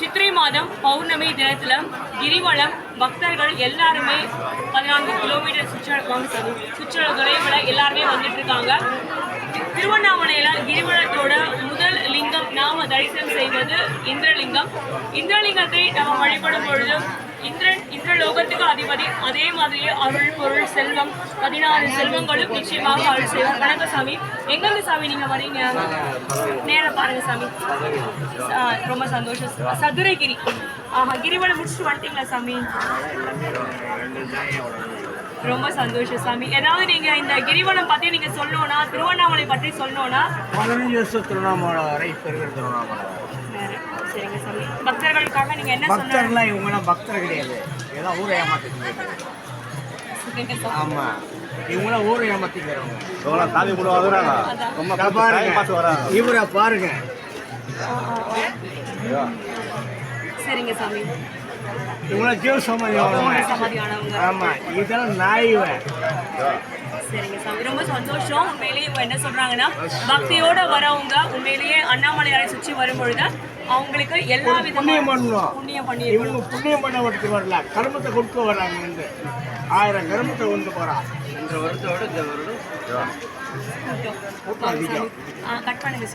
சித்திரை மாதம் பௌர்ணமி தினத்தில் கிரிவலம் பக்தர்கள் எல்லாருமே பதினான்கு கிலோமீட்டர் சுற்றுலா வாங்க தொலைவில் எல்லாருமே வந்துட்டு இருக்காங்க. திருவண்ணாமலையில் கிரிவலத்தோட முதல் லிங்கம் நாம தரிசனம் செய்வது இந்திரலிங்கம். இந்திரலிங்கத்தை நாம் வழிபடும் பொழுது இந்திரன் இந்திரலோகத்துக்கு அதிபதி அதே மாதிரியே அருள் பொருள் செல்வம் பதினாறு செல்வங்களும் நிச்சயமாக அருள் செய்வார் வணக்கம் சாமி. எங்கெங்க சாமி நீங்க வரீங்க நேரா பாருங்க சாமி. ரொம்ப சந்தோஷம். சதுரகிரி. ஆஹா கிரிவலம் முடிச்சுட்டு வந்துட்டீங்களா சாமி? ரொம்ப சந்தோஷம் சாமி. ஏதாவது நீங்க இந்த கிரிவலம் பத்தி நீங்க சொல்லணும்னா திருவண்ணாமலை பற்றி சொல்லணும்னா? பதினஞ்சு வருஷம் திருவண்ணாமலை வரை இப்போ இருக்கிற திருவண்ணாமலை. சரிங்க சாமி. பக்தர்களுக்காக நீங்க என்ன சொன்ன பக்தர்லாம் இவங்களாம் பக்தர் கிடையாது. இதெல்லாம் ஊரை ஏமாத்திட்டு. ஆமாம் இவங்களாம் ஊரை ஏமாத்திக்கிறவங்க. இவங்களாம் சாமி கூட வராங்க. ரொம்ப பாருங்க இவரை பாருங்க. சரிங்க சாமி. இவங்களாம் ஜீவ சமாதி ஆனவங்க இதெல்லாம் இவன். சரிங்க சாமி ரொம்ப சந்தோஷம். உண்மையிலேயே இவங்க என்ன சொல்றாங்கன்னா பக்தியோட வரவங்க உண்மையிலேயே அண்ணாமலையாரை சுற்றி வரும்பொழுது அவங்களுக்கு எல்லா புண்ணியம் பண்ணணும் புண்ணியம் பண்ணி இவங்க புண்ணியம் பண்ண வரல. கர்மத்தை கொடுக்க வராங்க ஆயிரம் கர்மத்தை கொண்டு இந்த வருடம் அதிகம் கட் பண்ணுங்க